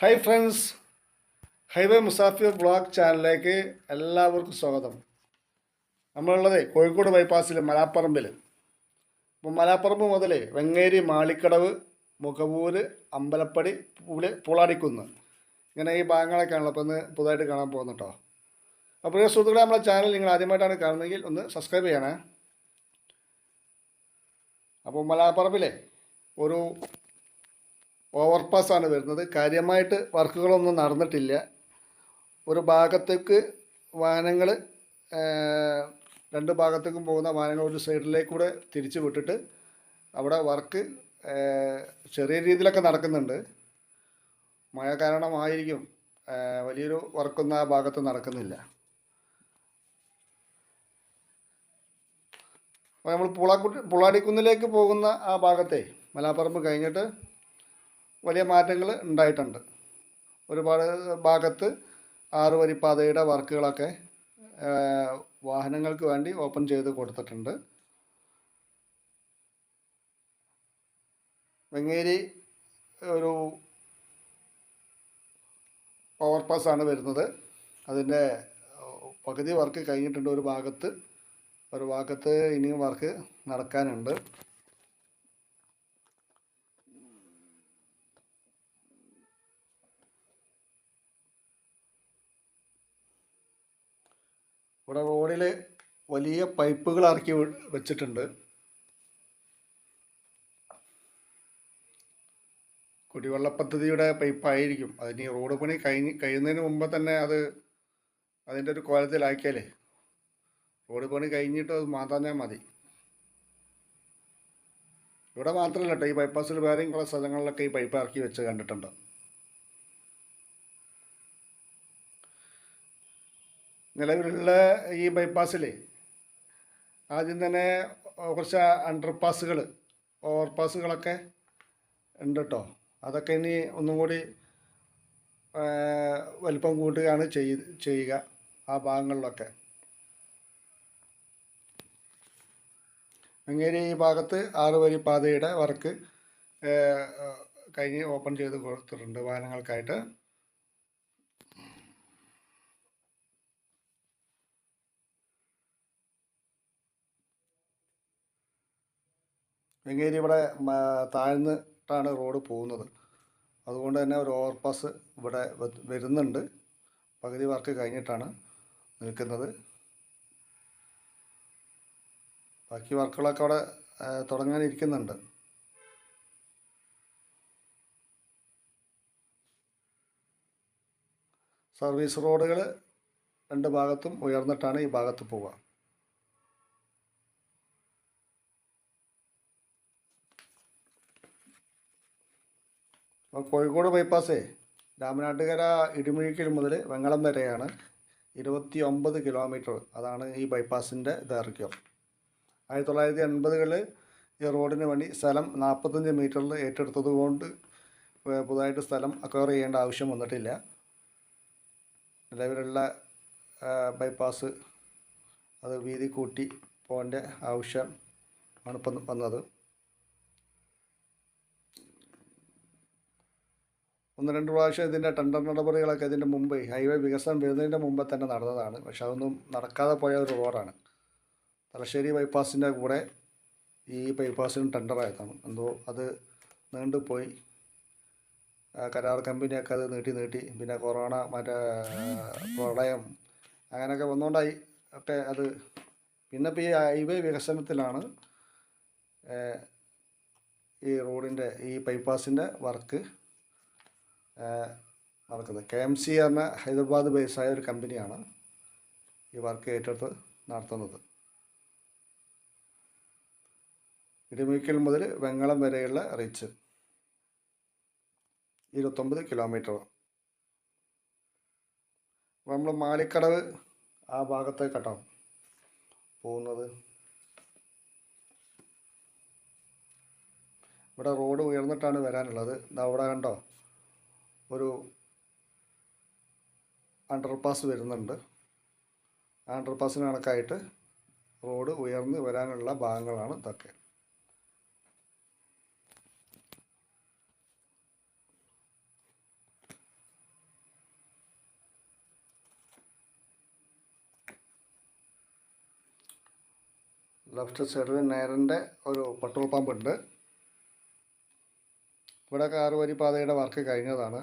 Hi friends highway Musafir blog ചാനലിലേക്ക് എല്ലാവർക്കും സ്വാഗതം. നമ്മളുള്ളത് കോഴിക്കോട് ബൈപ്പാസിൽ മലാപ്പറമ്പിൽ അപ്പോൾ മലാപ്പറമ്പ് മുതൽ വെങ്ങേരി മാളിക്കടവ് മുഖവൂര് അമ്പലപ്പടി പുളി പുളാടിക്കുന്ന്. ഇങ്ങനെ ഈ ഭാഗങ്ങളൊക്കെയാണല്ലോ അപ്പോൾ ഇന്ന് പുതുതായിട്ട് കാണാൻ പോകുന്നത് കേട്ടോ. അപ്പോൾ ഈ സുഹൃത്തുക്കളെ നമ്മളെ ചാനൽ നിങ്ങൾ ആദ്യമായിട്ടാണ് കാണുന്നതെങ്കിൽ ഒന്ന് സബ്സ്ക്രൈബ് ചെയ്യണേ. അപ്പോൾ മലാപ്പറമ്പിലെ ഒരു ഓവർപാസ് പാസ്സാണ് വരുന്നത്. കാര്യമായിട്ട് വർക്കുകളൊന്നും നടന്നിട്ടില്ല. ഒരു ഭാഗത്തേക്ക് വാഹനങ്ങൾ രണ്ട് ഭാഗത്തേക്കും പോകുന്ന വാഹനങ്ങൾ ഒരു സൈഡിലേക്ക് കൂടെ തിരിച്ചു വിട്ടിട്ട് അവിടെ വർക്ക് ചെറിയ രീതിയിലൊക്കെ നടക്കുന്നുണ്ട്. മഴ കാരണമായിരിക്കും വലിയൊരു വർക്കൊന്നും ആ ഭാഗത്ത് നടക്കുന്നില്ല. അപ്പോൾ നമ്മൾ പുളാക്കുട്ടി പുളാടിക്കുന്നിലേക്ക് പോകുന്ന ആ ഭാഗത്തെ മലാപ്പറമ്പ് കഴിഞ്ഞിട്ട് വലിയ മാറ്റങ്ങൾ ഉണ്ടായിട്ടുണ്ട്. ഒരുപാട് ഭാഗത്ത് ആറുവരിപ്പാതയുടെ വർക്കുകളൊക്കെ വാഹനങ്ങൾക്ക് വേണ്ടി ഓപ്പൺ ചെയ്ത് കൊടുത്തിട്ടുണ്ട്. വെങ്ങേരി ഒരു ഓവർപാസ് ആണ് വരുന്നത്. അതിന്റെ പകുതി വർക്ക് കഴിഞ്ഞിട്ടുണ്ട് ഒരു ഭാഗത്ത്. ഒരു ഭാഗത്ത് ഇനിയും വർക്ക് നടക്കാനുണ്ട്. ഇവിടെ റോഡിൽ വലിയ പൈപ്പുകൾ ഇറക്കി വെച്ചിട്ടുണ്ട്. കുടിവെള്ള പദ്ധതിയുടെ പൈപ്പായിരിക്കും. അതിന് റോഡ് പണി കഴിഞ്ഞ് കഴിയുന്നതിന് മുമ്പ് തന്നെ അത് അതിന്റെ ഒരു കോലത്തിലാക്കിയാലേ. റോഡ് പണി കഴിഞ്ഞിട്ട് അത് മാറ്റാഞ്ഞാൽ മതി. ഇവിടെ മാത്രമല്ല കേട്ടോ ഈ ബൈപ്പാസിൽ വേറെയും കുറേ സ്ഥലങ്ങളിലൊക്കെ ഈ പൈപ്പ് ഇറക്കി വെച്ച് കണ്ടിട്ടുണ്ട്. നിലവിലുള്ള ഈ ബൈപ്പാസിൽ ആദ്യം തന്നെ കുറച്ച് അണ്ടർപാസുകൾ ഓവർപാസുകളൊക്കെ ഉണ്ട് കേട്ടോ അതൊക്കെ ഇനി ഒന്നും കൂടി വലിപ്പം കൂട്ടുകയാണ് ചെയ് ചെയ്യുക ആ ഭാഗങ്ങളിലൊക്കെ. അങ്ങേരി ഈ ഭാഗത്ത് ആറ് വരി പാതയുടെ വർക്ക് കഴിഞ്ഞ് ഓപ്പൺ ചെയ്ത് കൊടുത്തിട്ടുണ്ട് വാഹനങ്ങൾക്കായിട്ട്. വെങ്ങേരി ഇവിടെ താഴ്ന്നിട്ടാണ് റോഡ് പോകുന്നത്. അതുകൊണ്ട് തന്നെ ഒരു ഓവർപാസ് ഇവിടെ വരുന്നുണ്ട്. പകുതി വർക്ക് കഴിഞ്ഞിട്ടാണ് നിൽക്കുന്നത്. ബാക്കി വർക്കുകളൊക്കെ അവിടെ തുടങ്ങാനിരിക്കുന്നുണ്ട് സർവീസ് റോഡുകൾ രണ്ട് ഭാഗത്തും ഉയർന്നിട്ടാണ് ഈ ഭാഗത്ത് പോവുക. അപ്പോൾ കോഴിക്കോട് ബൈപ്പാസേ രാമനാട്ടുകര ഇടിമുഴിക്കൽ മുതൽ വെങ്ങളം വരെയാണ് ഇരുപത്തി ഒമ്പത് കിലോമീറ്റർ അതാണ് ഈ ബൈപ്പാസിന്റെ ദൈർഘ്യം. ആയിരത്തി തൊള്ളായിരത്തി എൺപതുകളിൽ ഈ റോഡിന് വേണ്ടി സ്ഥലം നാൽപ്പത്തഞ്ച് മീറ്ററിൽ ഏറ്റെടുത്തത് കൊണ്ട് പുതുതായിട്ട് സ്ഥലം അക്വയർ ചെയ്യേണ്ട ആവശ്യം വന്നിട്ടില്ല. നിലവിലുള്ള ബൈപ്പാസ് അത് വീതി കൂട്ടി പോകേണ്ട ആവശ്യം ആണ് വന്നത്. ഒന്ന് രണ്ട് പ്രാവശ്യം ഇതിന്റെ ടെൻഡർ നടപടികളൊക്കെ ഇതിന്റെ മുമ്പ് ഹൈവേ വികസനം വരുന്നതിന്റെ മുമ്പേ തന്നെ നടന്നതാണ്. പക്ഷെ അതൊന്നും നടക്കാതെ പോയ ഒരു റോഡാണ്. തലശ്ശേരി ബൈപ്പാസിന്റെ കൂടെ ഈ ബൈപ്പാസിനും ടെൻഡറായതാണ് എന്തോ അത് നീണ്ടുപോയി കരാർ കമ്പനിയൊക്കെ അത് നീട്ടി നീട്ടി. പിന്നെ കൊറോണ മറ്റേ പ്രളയം അങ്ങനെയൊക്കെ വന്നുകൊണ്ടായി ഒക്കെ അത് പിന്നെ ഇപ്പോൾ ഈ ഹൈവേ വികസനത്തിലാണ് ഈ റോഡിന്റെ ഈ ബൈപ്പാസിന്റെ വർക്ക് നടക്കുന്നത്. കെ എം സി എന്ന ഹൈദരാബാദ് ബേസായ ഒരു കമ്പനിയാണ് ഈ വർക്ക് ഏറ്റെടുത്ത് നടത്തുന്നത്. ഇടിമുക്കൽ മുതൽ വെങ്ങളം വരെയുള്ള റീച്ച് ഇരുപത്തൊമ്പത് കിലോമീറ്റർ നമ്മൾ മാലിക്കടവ് ആ ഭാഗത്തേക്കട്ടോ പോകുന്നത്. ഇവിടെ റോഡ് ഉയർന്നിട്ടാണ് വരാനുള്ളത്. അവിടെ കണ്ടോ? ഒരു അണ്ടർപാസ് വരുന്നുണ്ട്. ആ അണ്ടർപാസിന് കണക്കായിട്ട് റോഡ് ഉയർന്ന് വരാനുള്ള ഭാഗങ്ങളാണ് ഇതൊക്കെ. ലെഫ്റ്റ് സൈഡിൽ നേരന്റെ ഒരു പെട്രോൾ പമ്പ് ഉണ്ട്. ഇവിടെ കാറുവരിപ്പാതയുടെ വരി പാതയുടെ വർക്ക് കഴിഞ്ഞതാണ്.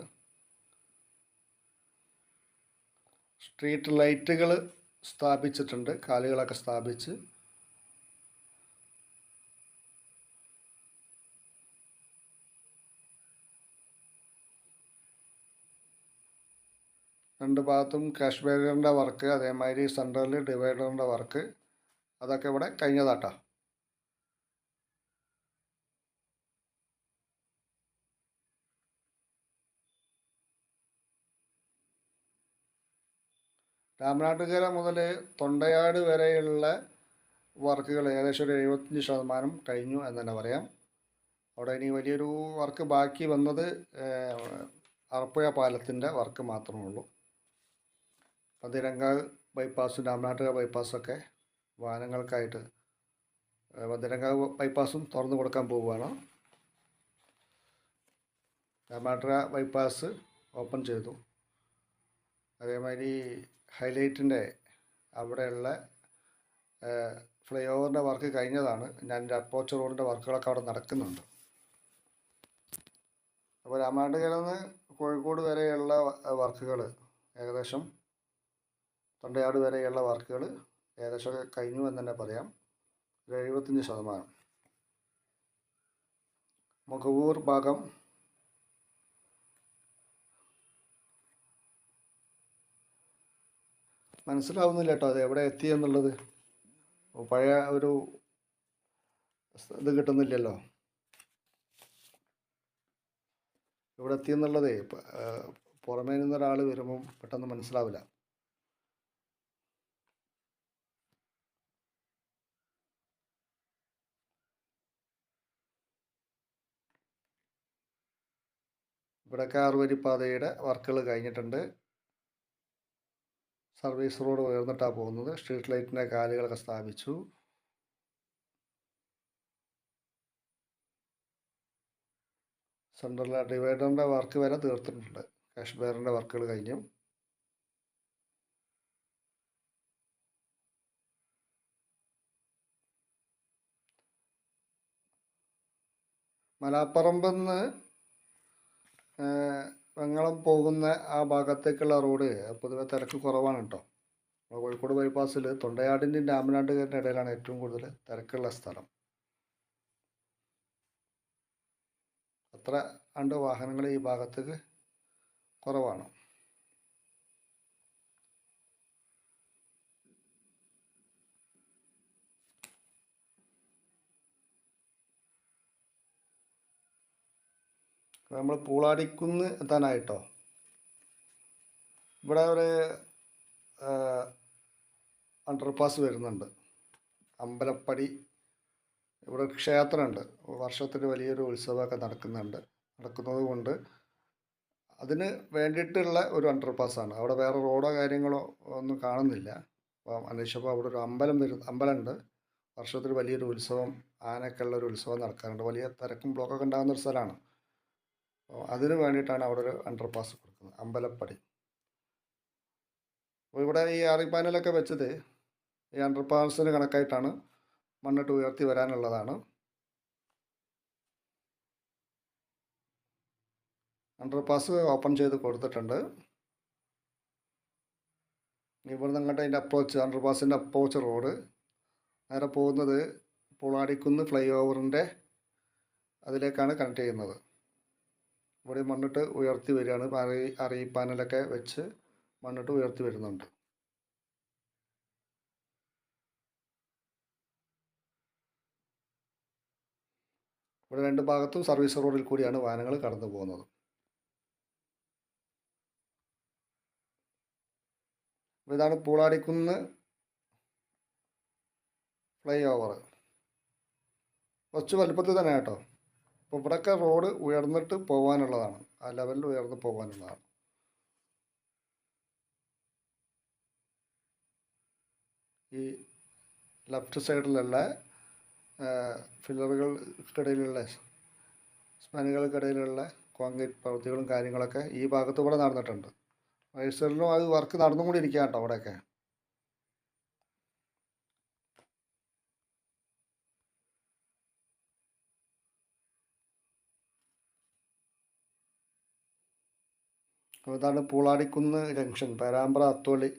സ്ട്രീറ്റ് ലൈറ്റുകൾ സ്ഥാപിച്ചിട്ടുണ്ട് കാലുകളൊക്കെ സ്ഥാപിച്ച്. രണ്ട് ഭാഗത്തും കാഷ് ബാരിയറിന്റെ വർക്ക് അതേമാതിരി സെൻട്രലിൽ ഡിവൈഡറിന്റെ വർക്ക് അതൊക്കെ ഇവിടെ കഴിഞ്ഞതാട്ടാ. രാമനാട്ടുകര മുതൽ തൊണ്ടയാട് വരെയുള്ള വർക്കുകൾ ഏകദേശം ഒരു എഴുപത്തഞ്ച് ശതമാനം കഴിഞ്ഞു എന്ന് തന്നെ പറയാം. അവിടെ ഇനി വലിയൊരു വർക്ക് ബാക്കി വന്നത് അറപ്പുഴ പാലത്തിന്റെ വർക്ക് മാത്രമേ ഉള്ളൂ. പതിരങ്കാവ് ബൈപ്പാസും രാമനാട്ടുകര ബൈപ്പാസൊക്കെ വാഹനങ്ങൾക്കായിട്ട് പതിരങ്കാവ് ബൈപ്പാസും തുറന്നു കൊടുക്കാൻ പോവുകയാണ്. രാമനാട്ടുകര ബൈപ്പാസ് ഓപ്പൺ ചെയ്തു. അതേമാതിരി ഹൈലൈറ്റിന്റെ അവിടെയുള്ള ഫ്ലൈ ഓവറിന്റെ വർക്ക് കഴിഞ്ഞതാണ്. ഞാൻ അപ്പോച്ച് റോഡിന്റെ വർക്കുകളൊക്കെ അവിടെ നടക്കുന്നുണ്ട്. അപ്പോൾ രാമാട്ടുകരയിൽ നിന്ന് കോഴിക്കോട് വരെയുള്ള വർക്കുകൾ ഏകദേശം തൊണ്ടയാട് വരെയുള്ള വർക്കുകൾ ഏകദേശം കഴിഞ്ഞു എന്ന് തന്നെ പറയാം. ഒരു എഴുപത്തഞ്ച് ശതമാനം. മുഖവൂർ ഭാഗം മനസ്സിലാവുന്നില്ല കേട്ടോ അത് എവിടെ എത്തി എന്നുള്ളത്. പഴയ ഒരു ഇത് കിട്ടുന്നില്ലല്ലോ. ഇവിടെ എത്തി എന്നുള്ളതേ പുറമേ നിന്ന് നിന്നൊരാൾ വരുമ്പം പെട്ടെന്ന് മനസ്സിലാവില്ല. ഇവിടെ കാർവരിപ്പാതയുടെ വർക്കുകൾ കഴിഞ്ഞിട്ടുണ്ട്. സർവീസ് റോഡ് ഉയർന്നിട്ടാണ് പോകുന്നത്. സ്ട്രീറ്റ് ലൈറ്റിന്റെ കാലുകളൊക്കെ സ്ഥാപിച്ചു. സെൻട്രൽ ഡിവൈഡറിന്റെ വർക്ക് വരെ തീർത്തിട്ടുണ്ട്. കാഷ് ബെയറിന്റെ വർക്കുകൾ കഴിഞ്ഞു. മലാപ്പറമ്പെന്ന് വെങ്ങളം പോകുന്ന ആ ഭാഗത്തേക്കുള്ള റോഡ് പൊതുവെ തിരക്ക് കുറവാണ് കേട്ടോ. കോഴിക്കോട് ബൈപ്പാസിൽ തൊണ്ടയാടിന്റെയും രാമനാട്ടുകാരുടെ ഇടയിലാണ് ഏറ്റവും കൂടുതൽ തിരക്കുള്ള സ്ഥലം. അത്ര രണ്ട് വാഹനങ്ങൾ ഈ ഭാഗത്തേക്ക് കുറവാണ്. നമ്മൾ പൂളാടിക്കുന്ന് എത്താനായിട്ടോ? ഇവിടെ ഒരു അണ്ടർപാസ് വരുന്നുണ്ട്. അമ്പലപ്പടി ഇവിടെ ക്ഷേത്രമുണ്ട്. വർഷത്തിൽ വലിയൊരു ഉത്സവമൊക്കെ നടക്കുന്നുണ്ട്. നടക്കുന്നത് കൊണ്ട് അതിന് വേണ്ടിയിട്ടുള്ള ഒരു അണ്ടർപാസ്സാണ് അവിടെ വേറെ റോഡോ കാര്യങ്ങളോ ഒന്നും കാണുന്നില്ല. അപ്പോൾ അന്വേഷിച്ചപ്പോൾ അവിടെ ഒരു അമ്പലം വരും അമ്പലമുണ്ട്. വർഷത്തിൽ വലിയൊരു ഉത്സവം ആനക്കുള്ള ഒരു ഉത്സവം നടക്കാറുണ്ട്. വലിയ തിരക്കും ബ്ലോക്കൊക്കെ ഉണ്ടാകുന്ന ഒരു സ്ഥലമാണ്. അതിന് വേണ്ടിയിട്ടാണ് അവിടെ ഒരു അണ്ടർപാസ് കൊടുക്കുന്നത്. അമ്പലപ്പടി. അപ്പോൾ ഇവിടെ ഈ അറിപ്പാനലൊക്കെ പാനലൊക്കെ വെച്ചത് ഈ അണ്ടർപാസിന് കണക്കായിട്ടാണ് മണ്ണിട്ട് ഉയർത്തി വരാനുള്ളതാണ്. അണ്ടർപാസ് ഓപ്പൺ ചെയ്ത് കൊടുത്തിട്ടുണ്ട്. ഇവിടുന്ന് അങ്ങോട്ട് അതിന്റെ അപ്രോച്ച് അണ്ടർപാസിന്റെ അപ്രോച്ച് റോഡ് നേരെ പോകുന്നത് പുളാടിക്കുന്ന് ഫ്ലൈ ഓവറിന്റെ അതിലേക്കാണ് കണക്ട് ചെയ്യുന്നത്. ഇവിടെ മണ്ണിട്ട് ഉയർത്തി വരികയാണ്. അറി അറിയിപ്പാനലൊക്കെ പാനലൊക്കെ വെച്ച് മണ്ണിട്ട് ഉയർത്തി വരുന്നുണ്ട്. ഇവിടെ രണ്ട് ഭാഗത്തും സർവീസ് റോഡിൽ കൂടിയാണ് വാഹനങ്ങൾ കടന്നു പോകുന്നത്. ഇതാണ് പൂളാടിക്കുന്ന് ഫ്ലൈ ഓവർ. കുറച്ച് വലുപ്പത്തിൽ തന്നെ കേട്ടോ. അപ്പോൾ ഇവിടെയൊക്കെ റോഡ് ഉയർന്നിട്ട് പോകാനുള്ളതാണ് ആ ലെവലിൽ ഉയർന്ന് പോകാനുള്ളതാണ് ഈ ലെഫ്റ്റ് സൈഡിലുള്ള ഫില്ലറുകൾക്കിടയിലുള്ള സ്പാനുകൾക്കിടയിലുള്ള കോൺക്രീറ്റ് പ്രവൃത്തികളും കാര്യങ്ങളൊക്കെ ഈ ഭാഗത്ത് ഇവിടെ നടന്നിട്ടുണ്ട്. റൈറ്റ് അത് വർക്ക് നടന്നുകൊണ്ടിരിക്കുക കേട്ടോ അവിടെയൊക്കെ. അപ്പോൾ ഇതാണ് പൂളാടിക്കുന്ന് ജംഗ്ഷൻ. പേരാമ്പ്ര അത്തോളി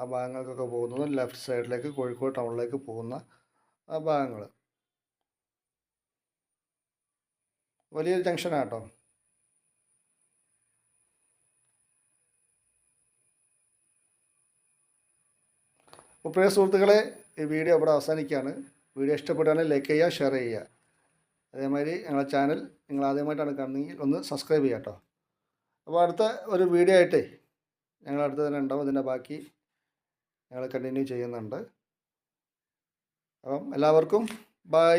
ആ ഭാഗങ്ങൾക്കൊക്കെ പോകുന്നത് ലെഫ്റ്റ് സൈഡിലേക്ക് കോഴിക്കോട് ടൗണിലേക്ക് പോകുന്ന ആ ഭാഗങ്ങൾ. വലിയൊരു ജംഗ്ഷനാണ് കേട്ടോ. അപ്പോൾ പ്രിയ സുഹൃത്തുക്കളെ ഈ വീഡിയോ ഇവിടെ അവസാനിക്കുകയാണ്. വീഡിയോ ഇഷ്ടപ്പെടുകയാണെങ്കിൽ ലൈക്ക് ചെയ്യുക ഷെയർ ചെയ്യുക. അതേമാതിരി ഞങ്ങളുടെ ചാനൽ നിങ്ങൾ ആദ്യമായിട്ടാണ് കാണുന്നതെങ്കിൽ ഒന്ന് സബ്സ്ക്രൈബ് ചെയ്യാം കേട്ടോ. അപ്പോൾ അടുത്ത ഒരു വീഡിയോ ആയിട്ടേ ഞങ്ങൾ അടുത്ത തന്നെ ഉണ്ടാവും. ഇതിന്റെ ബാക്കി ഞങ്ങൾ കണ്ടിന്യൂ ചെയ്യുന്നുണ്ട്. അപ്പം എല്ലാവർക്കും ബൈ